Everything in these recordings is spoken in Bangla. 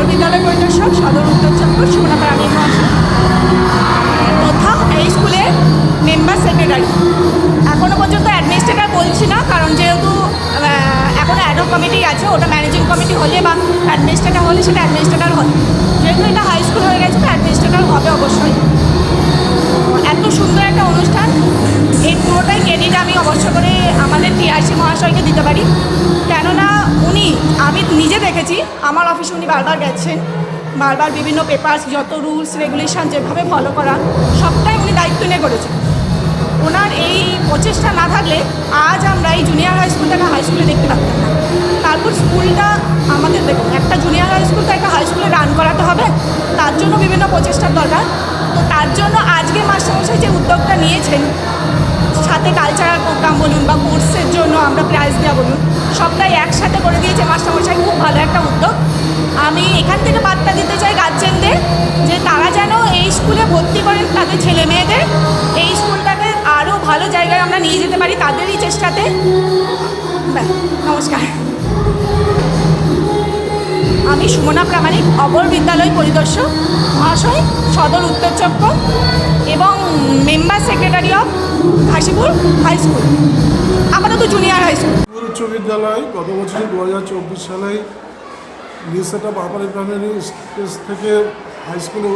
পরিদর্শক সদর উত্তর চক্র সুমনা প্রাণী মহাশয় তথা এই স্কুলের মেম্বার সেক্রেটারি এখনও পর্যন্ত অ্যাডমিনিস্ট্রেটর বলছি না, কারণ যেহেতু এখনও অ্যাডক কমিটি আছে, ওটা ম্যানেজিং কমিটি হলে বা অ্যাডমিনিস্ট্রেটর হলে সেটা অ্যাডমিনিস্ট্রেটর হয়। যেহেতু এটা হাই স্কুল হয়ে গেছে, তো অ্যাডমিনিস্ট্রেটর হবে অবশ্যই। এত সুন্দর একটা অনুষ্ঠান এই পুরোটাই ক্রেডিট আমি অবশ্য করে আমাদের টিআরসি মহাশয়কে দিতে পারি? কেননা উনি, আমি নিজে দেখেছি, আমার অফিসে উনি বারবার গেছেন, বারবার বিভিন্ন পেপার্স যত রুলস রেগুলেশন যেভাবে ফলো করা, সবটাই উনি দায়িত্ব নিয়ে করেছেন। ওনার এই প্রচেষ্টা না থাকলে আজ আমরা এই জুনিয়র হাই স্কুলটাকে হাই স্কুলে দেখতে পারতাম না। তারপর স্কুলটা আমাদের দেখুন, একটা জুনিয়র হাই স্কুল তো একটা হাই স্কুলে রান করাতে হবে, তার জন্য বিভিন্ন প্রচেষ্টার দরকার। তো তার জন্য আজকে মাস্টারমশাই যে উদ্যোগটা নিয়েছেন সাথে কালচারাল প্রোগ্রাম বলুন বা কোর্সের জন্য আমরা প্রাইজ দেওয়া বলুন, সবটাই একসাথে করে দিয়েছে মাস্টারমশাই, খুব ভালো একটা উদ্যোগ। আমি এখান থেকে বার্তা দিতে চাই গার্জেনদের যে তারা যেন এই স্কুলে ভর্তি করেন তাদের ছেলে মেয়েদের এই স্কুলটাকে আরও ভালো জায়গায় আমরা নিয়ে যেতে পারি তাদেরই চেষ্টাতে। নমস্কার। আমি সুমনা প্রামাণিক, অপর বিদ্যালয় পরিদর্শক, মহাশয় সদর উত্তর চক্র, এবং member secretary of Ghasipur high school. আপাতত জুনিয়র হাই স্কুল। উচ্চ বিদ্যালয় গত বছর দু হাজার চব্বিশ সালে new set up upper primary stage থেকে হাই স্কুলে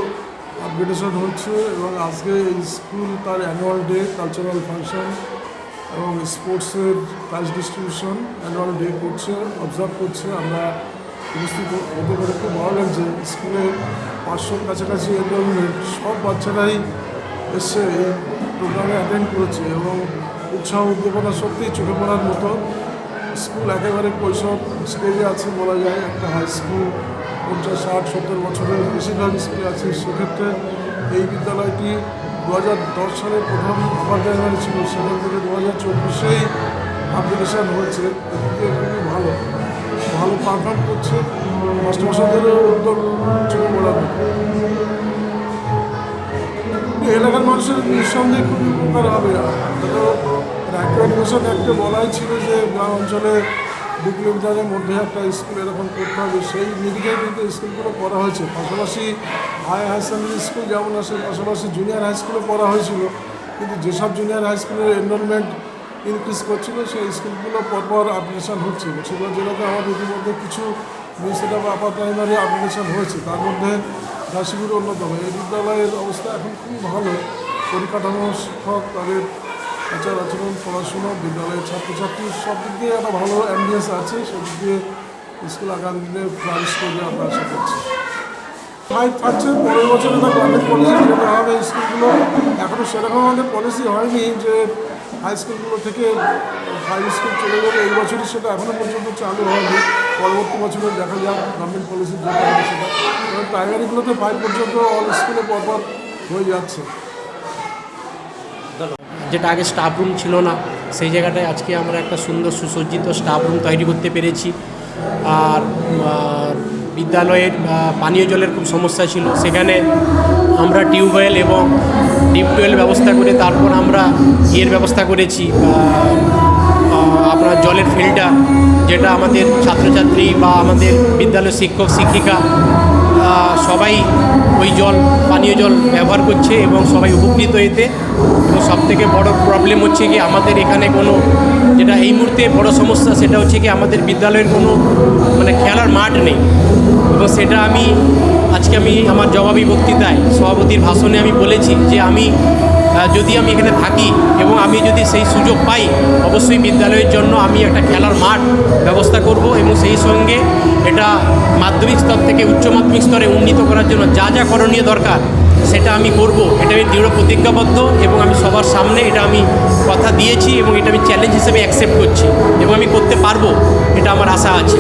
আপগ্রেডেশন হচ্ছে এবং আজকে এই স্কুল তার অ্যানুয়াল ডে কালচারাল ফাংশন এবং স্পোর্টসের প্রাইজ ডিস্ট্রিবিউশন অ্যানুয়াল ডে করছে অবজার্ভ করছে। আমরা উপস্থিত হতে পারে খুব ভালো লাগছে। স্কুলে পাঁচশোর কাছাকাছি এনরোলমেন্ট সব বাচ্চারাই এসছে এই প্রোগ্রামে অ্যাটেন্ড করেছে এবং উৎসাহ উদ্দীপনা সত্যিই চোখে পড়ার মতো। স্কুল একেবারে কৈশোর স্টেজে আছে বলা যায়। একটা হাই স্কুল পঞ্চাশ, ষাট, সত্তর বছরের বেশিরভাগ স্কুলে আছে। সেক্ষেত্রে এই বিদ্যালয়টি দু হাজার দশ সালে প্রথম আপার ছিল। সেখান থেকে দু হাজার চব্বিশেই আপগ্রেডেশন হয়েছে। খুবই ভালো। ভালো পারফর্ম করছে। মাস্টারমশাইদেরও উদ্যোগ পড়ার মতো। এলাকার মানুষের নিঃসন্দেহে খুবই উপকার হবে। একটা এডুকেশন একটা বলাই ছিল যে গ্রাম অঞ্চলে দু কিলোমিটারের মধ্যে একটা স্কুল এরকম করতে হবে। সেই নিরিখে কিন্তু স্কুলগুলো করা হয়েছে। পাশাপাশি হাই হাই সেকেন্ডারি স্কুল যেমন আছে, পাশাপাশি জুনিয়র হাই স্কুলে পড়া হয়েছিল। কিন্তু যেসব জুনিয়র হাই স্কুলের এনরোলমেন্ট ইনক্রিজ করছিল, সেই স্কুলগুলো পরপর আপগ্রেশন হচ্ছিল সেগুলো জেলাতে আমাদের ইতিমধ্যে কিছু আপ আপার প্রাইমারি আপগ্রেশন হয়েছে। তার মধ্যে রাশিগুলো অন্যতম এই বিদ্যালয়ের অবস্থা এখন খুবই ভালো। পরিকাঠামো শিক্ষক তাদের আচার আচরণ, পড়াশুনো, বিদ্যালয়ের ছাত্রছাত্রী সব দিক দিয়ে একটা ভালো অ্যাম্বিয়েন্স আছে। সব দিক দিয়ে স্কুল আগামী দিনে ফ্লারিশ করবে আমরা আশা করছি। ফাইভ থাকছে পরের বছর একটা গভর্নমেন্ট পলিসি যেটা হবে। স্কুলগুলো এখনও সেরকম আমাদের পলিসি হয়নি যে হাই স্কুলগুলো থেকে হাই স্কুল চলে গেলে এই বছরই সেটা এখনও পর্যন্ত চালু হয়নি। পরবর্তী বছরে দেখা যাক গভর্নমেন্ট পলিসি যেটা হবে সেটা। এবার প্রাইমারিগুলোতে ফাইভ পর্যন্ত অল স্কুলে পরপর হয়ে যাচ্ছে। যেটা আগে স্টাফ রুম ছিল না, সেই জায়গাটায় আজকে আমরা একটা সুন্দর সুসজ্জিত স্টাফ রুম তৈরি করতে পেরেছি। আর বিদ্যালয়ের পানীয় জলের খুব সমস্যা ছিল। সেখানে আমরা টিউবওয়েল এবং টিউবওয়েল ব্যবস্থা করে তারপর আমরা ইয়ের ব্যবস্থা করেছি আপনার জলের ফিল্টার যেটা আমাদের ছাত্রছাত্রী বা আমাদের বিদ্যালয়ের শিক্ষক, শিক্ষিকা সবাই ওই জল, পানীয় জল ব্যবহার করছে এবং সবাই উপকৃত এতে। এবং সবথেকে বড় প্রবলেম হচ্ছে কি, আমাদের এখানে কোনো যেটা এই মুহূর্তে বড় সমস্যা, সেটা হচ্ছে কি, আমাদের বিদ্যালয়ের কোনো মানে খেলার মাঠ নেই। এবং সেটা আমি, আজকে আমি আমার জবাবি বক্তৃতায়, সভাপতির ভাষণে আমি বলেছি যে আমি যদি আমি এখানে থাকি এবং আমি যদি সেই সুযোগ পাই, অবশ্যই বিদ্যালয়ের জন্য আমি একটা খেলার মাঠ ব্যবস্থা করব এবং সেই সঙ্গে এটা মাধ্যমিক স্তর থেকে উচ্চ মাধ্যমিক স্তরে উন্নীত করার জন্য যা যা করণীয় দরকার, সেটা আমি করব। এটা আমি দৃঢ় প্রতিজ্ঞাবদ্ধ এবং আমি সবার সামনে এটা আমি কথা দিয়েছি এবং এটা আমি চ্যালেঞ্জ হিসেবে অ্যাকসেপ্ট করছি এবং আমি করতে পারব, এটা আমার আশা আছে।